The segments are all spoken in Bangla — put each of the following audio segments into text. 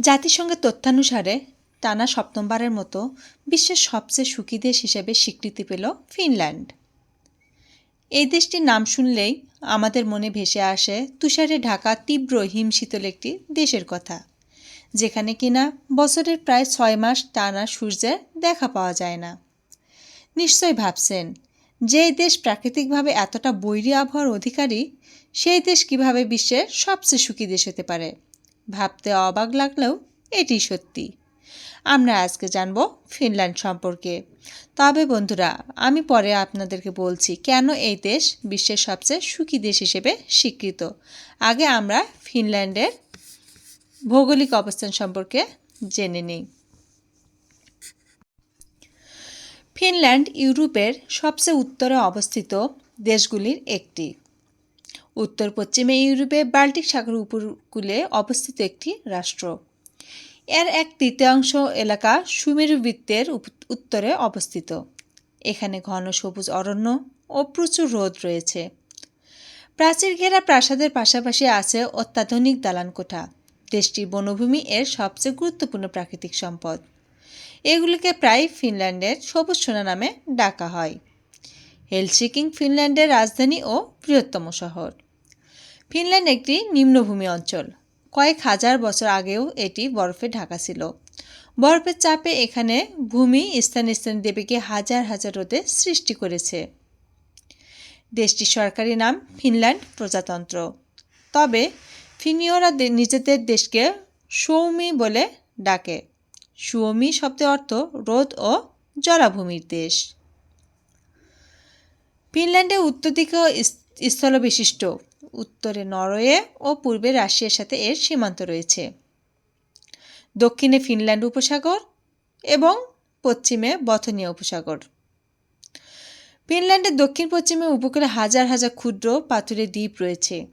জাতিসংঘের তথ্যানুসারে, টানা সপ্তমবারের মতো বিশ্বের সবচেয়ে সুখী দেশ হিসেবে স্বীকৃতি পেল ফিনল্যান্ড। এই দেশটির নাম শুনলেই আমাদের মনে ভেসে আসে তুষারে ঢাকা তীব্র হিমশীতল একটি দেশের কথা, যেখানে কিনা বছরের প্রায় ছয় মাস টানা সূর্যের দেখা পাওয়া যায় না। নিশ্চয় ভাবছেন, যে দেশ প্রাকৃতিকভাবে এতটা বৈরী আবহাওয়ার অধিকারী, সেই দেশ কীভাবে বিশ্বের সবচেয়ে সুখী দেশ হতে পারে? ভাবতে অবাক লাগলেও এটি সত্যি। আমরা আজকে জানব ফিনল্যান্ড সম্পর্কে। তবে বন্ধুরা, আমি পরে আপনাদেরকে বলছি কেন এই দেশ বিশ্বের সবচেয়ে সুখী দেশ হিসেবে স্বীকৃত। আগে আমরা ফিনল্যান্ডের ভৌগোলিক অবস্থান সম্পর্কে জেনে নিই। ফিনল্যান্ড ইউরোপের সবচেয়ে উত্তরে অবস্থিত দেশগুলির একটি। উত্তর পশ্চিমে ইউরোপে বাল্টিক সাগর উপকূলে অবস্থিত একটি রাষ্ট্র। এর এক তৃতীয়াংশ এলাকা সুমেরু বৃত্তের উত্তরে অবস্থিত। এখানে ঘন সবুজ অরণ্য ও প্রচুর রোদ রয়েছে। প্রাচীর ঘেরা প্রাসাদের পাশাপাশি আছে অত্যাধুনিক দালানকোঠা। দেশটির বনভূমি এর সবচেয়ে গুরুত্বপূর্ণ প্রাকৃতিক সম্পদ। এগুলিকে প্রায় ফিনল্যান্ডের সবুজ সোনা নামে ডাকা হয়। হেলসিকিং ফিনল্যান্ডের রাজধানী ও বৃহত্তম শহর। ফিনল্যান্ড একটি নিম্নভূমি অঞ্চল। কয়েক হাজার বছর আগেও এটি বরফে ঢাকা ছিল। বরফের চাপে এখানে ভূমি স্থান স্থান দেবীকে হাজার হাজার রোদে সৃষ্টি করেছে। দেশটির সরকারি নাম ফিনল্যান্ড প্রজাতন্ত্র। তবে ফিনীয়রা নিজেদের দেশকে সৌমি বলে ডাকে। সুয়মি শব্দের অর্থ রোদ ও জলাভূমির দেশ। ফিনল্যান্ডের উত্তর দিকে স্থলবিশিষ্ট। উত্তরে নরওয়ে ও পূর্বে রাশিয়ার সাথে এর সীমান্ত রয়েছে। দক্ষিণে ফিনল্যান্ড উপসাগর এবং পশ্চিমে বথনিয়া উপসাগর। ফিনল্যান্ডের দক্ষিণ পশ্চিমে উপকূলে হাজার হাজার ক্ষুদ্র পাথুরে দ্বীপ রয়েছে।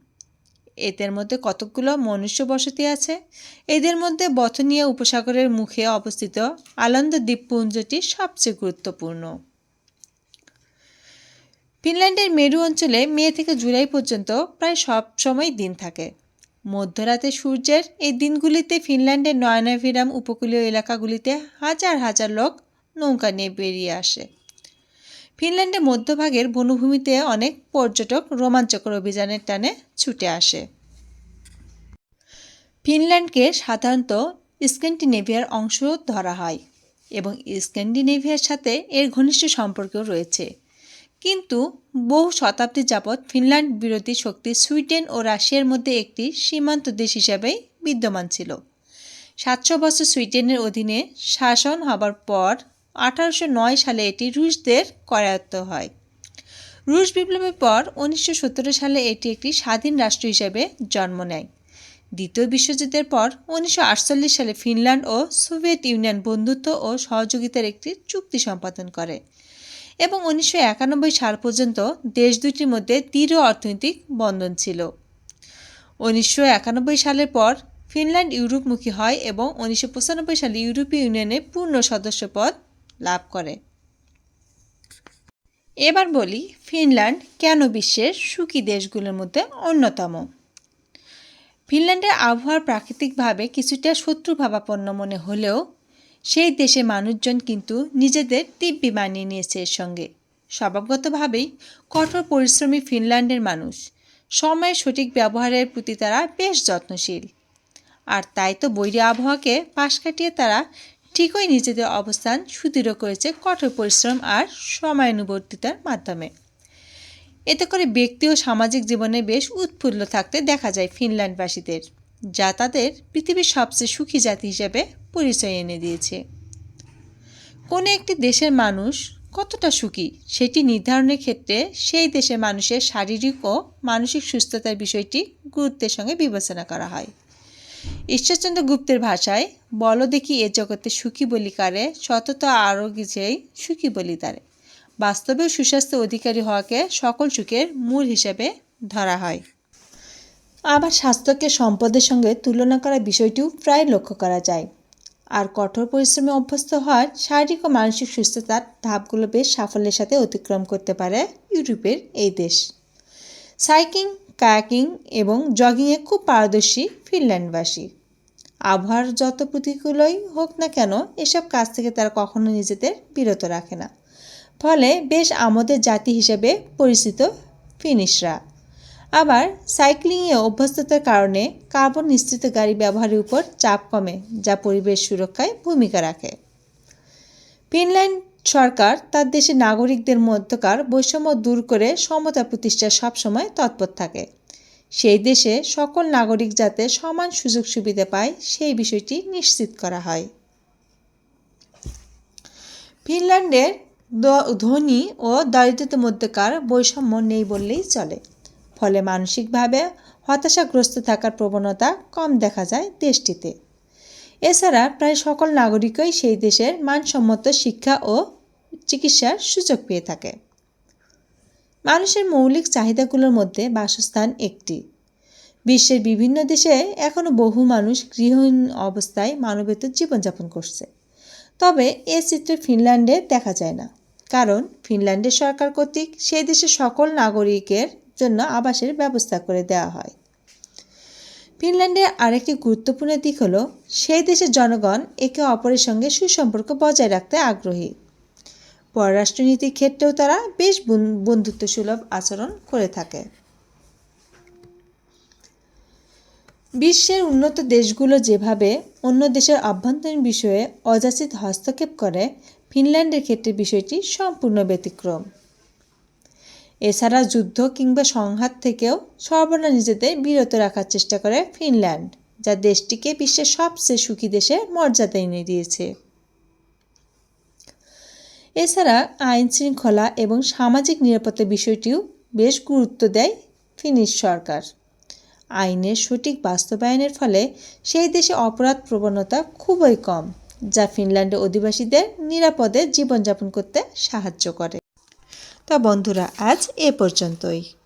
এদের মধ্যে কতকগুলো মনুষ্য বসতি আছে। এদের মধ্যে বথনিয়া উপসাগরের মুখে অবস্থিত আলন্দ দ্বীপপুঞ্জটি সবচেয়ে গুরুত্বপূর্ণ। ফিনল্যান্ডের মেরু অঞ্চলে মে থেকে জুলাই পর্যন্ত প্রায় সব সময় দিন থাকে। মধ্যরাতে সূর্যের এই দিনগুলিতে ফিনল্যান্ডের নয়নাভিরাম উপকূলীয় এলাকাগুলিতে হাজার হাজার লোক নৌকা নিয়ে বেরিয়ে আসে। ফিনল্যান্ডের মধ্যভাগের বনভূমিতে অনেক পর্যটক রোমাঞ্চকর অভিযানের টানে ছুটে আসে। ফিনল্যান্ডকে সাধারণত স্ক্যান্ডিনেভিয়ার অংশ ধরা হয় এবং স্ক্যান্ডিনেভিয়ার সাথে এর ঘনিষ্ঠ সম্পর্কও রয়েছে। কিন্তু বহু শতাব্দী যাবৎ ফিনল্যান্ড বিরোধী শক্তি সুইডেন ও রাশিয়ার মধ্যে একটি সীমান্ত দেশ হিসাবেই বিদ্যমান ছিল। সাতশো বছর সুইডেনের অধীনে শাসন হবার পর আঠারোশো নয় সালে এটি রুশদের করায়ত্ত হয়। রুশ বিপ্লবের পর উনিশশো সতেরো সালে এটি একটি স্বাধীন রাষ্ট্র হিসেবে জন্ম নেয়। দ্বিতীয় বিশ্বযুদ্ধের পর উনিশশো আটচল্লিশ সালে ফিনল্যান্ড ও সোভিয়েত ইউনিয়ন বন্ধুত্ব ও সহযোগিতার একটি চুক্তি সম্পাদন করে। এবং উনিশশো একানব্বই সাল পর্যন্ত দেশ দুটির মধ্যে দৃঢ় অর্থনৈতিক বন্ধন ছিল। উনিশশো একানব্বই সালের পর ফিনল্যান্ড ইউরোপমুখী হয় এবং উনিশশো পঁচানব্বই সালে ইউরোপীয় ইউনিয়নের পূর্ণ সদস্যপদ লাভ করে। এবার বলি ফিনল্যান্ড কেন বিশ্বের সুখী দেশগুলোর মধ্যে অন্যতম? ফিনল্যান্ডের আবহাওয়ার প্রাকৃতিকভাবে কিছুটা শত্রুভাবাপন্ন মনে হলেও সেই দেশে মানুষজন কিন্তু নিজেদের দিব্যি মানিয়ে নিয়েছে এর সঙ্গে। স্বভাবগতভাবেই কঠোর পরিশ্রমী ফিনল্যান্ডের মানুষ। সময়ের সঠিক ব্যবহারের প্রতি তারা বেশ যত্নশীল। আর তাই তো বৈরী আবহাওয়াকে পাশ কাটিয়ে তারা ঠিকই নিজেদের অবস্থান সুদৃঢ় করেছে কঠোর পরিশ্রম আর সময়ানুবর্তিতার মাধ্যমে। এতে করে ব্যক্তি ও সামাজিক জীবনে বেশ উৎফুল্ল থাকতে দেখা যায় ফিনল্যান্ডবাসীদের। যা তাদের পৃথিবীর সবচেয়ে সুখী জাতি হিসেবে পরিচয় এনে দিয়েছে। কোনো একটি দেশের মানুষ কতটা সুখী, সেটি নির্ধারণের ক্ষেত্রে সেই দেশের মানুষের শারীরিক ও মানসিক সুস্থতার বিষয়টি গুরুত্বের সঙ্গে বিবেচনা করা হয়। ঈশ্বরচন্দ্র গুপ্তের ভাষায়, বল দেখি এ জগতে সুখী বলি কারে, সততা আরও কিছুই সুখী বলি তারে। বাস্তবে সুস্বাস্থ্য অধিকারী হওয়াকে সকল সুখের মূল হিসেবে ধরা হয়। আবার স্বাস্থ্যকে সম্পদের সঙ্গে তুলনা করার বিষয়টিও প্রায় লক্ষ্য করা যায়। আর কঠোর পরিশ্রমে অভ্যস্ত হওয়ার শারীরিক ও মানসিক সুস্থতার ধাপগুলো বেশ সাফল্যের সাথে অতিক্রম করতে পারে ইউরোপের এই দেশ। সাইকিং, কায়াকিং এবং জগিংয়ে খুব পারদর্শী ফিনল্যান্ডবাসী। আবহাওয়ার যত প্রতিকূলই হোক না কেন, এসব কাজ থেকে তারা কখনো নিজেদের বিরত রাখে না। ফলে বেশ আমোদের জাতি হিসেবে পরিচিত ফিনিশরা। আবার সাইক্লিংয়ে অভ্যস্ততার কারণে কার্বন নিশ্চিত গাড়ি ব্যবহারের উপর চাপ কমে, যা পরিবেশ সুরক্ষায় ভূমিকা রাখে। ফিনল্যান্ড সরকার তার দেশের নাগরিকদের মধ্যকার বৈষম্য দূর করে সমতা প্রতিষ্ঠা সবসময় তৎপর থাকে। সেই দেশে সকল নাগরিক যাতে সমান সুযোগ সুবিধা পায়, সেই বিষয়টি নিশ্চিত করা হয়। ফিনল্যান্ডের ধনী ও দারিদ্রতার মধ্যকার বৈষম্য নেই বললেই চলে। ফলে মানসিকভাবে হতাশাগ্রস্ত থাকার প্রবণতা কম দেখা যায় দেশটিতে। এছাড়া প্রায় সকল নাগরিকই সেই দেশের মানসম্মত শিক্ষা ও চিকিৎসার সুযোগ পেয়ে থাকে। মানুষের মৌলিক চাহিদাগুলোর মধ্যে বাসস্থান একটি। বিশ্বের বিভিন্ন দেশে এখনও বহু মানুষ গৃহহীন অবস্থায় মানবেতর জীবনযাপন করছে। তবে এ চিত্র ফিনল্যান্ডে দেখা যায় না, কারণ ফিনল্যান্ডের সরকার কর্তৃক সেই দেশের সকল নাগরিকের জন্য আবাসের ব্যবস্থা করে দেওয়া হয়। ফিনল্যান্ডের আরেকটি গুরুত্বপূর্ণ দিক হল, সেই দেশের জনগণ একে অপরের সঙ্গে সুসম্পর্ক বজায় রাখতে আগ্রহী। পররাষ্ট্রনীতির ক্ষেত্রেও তারা বেশ বন- বন্ধুত্বসুলভ আচরণ করে থাকে। বিশ্বের উন্নত দেশগুলো যেভাবে অন্য দেশের অভ্যন্তরীণ বিষয়ে অযাচিত হস্তক্ষেপ করে, ফিনল্যান্ডের ক্ষেত্রে বিষয়টি সম্পূর্ণ ব্যতিক্রম। এছাড়া যুদ্ধ কিংবা সংঘাত থেকেও সর্বদা নিজেদের বিরত রাখার চেষ্টা করে ফিনল্যান্ড, যা দেশটিকে বিশ্বের সবচেয়ে সুখী দেশে মর্যাদা এনে দিয়েছে। এছাড়া আইন শৃঙ্খলা এবং সামাজিক নিরাপত্তা বিষয়টিও বেশ গুরুত্ব দেয় ফিনিশ সরকার। আইনের সঠিক বাস্তবায়নের ফলে সেই দেশে অপরাধ প্রবণতা খুবই কম, যা ফিনল্যান্ডের অধিবাসীদের নিরাপদে জীবনযাপন করতে সাহায্য করে। তা বন্ধুরা আজ এ পর্যন্তই।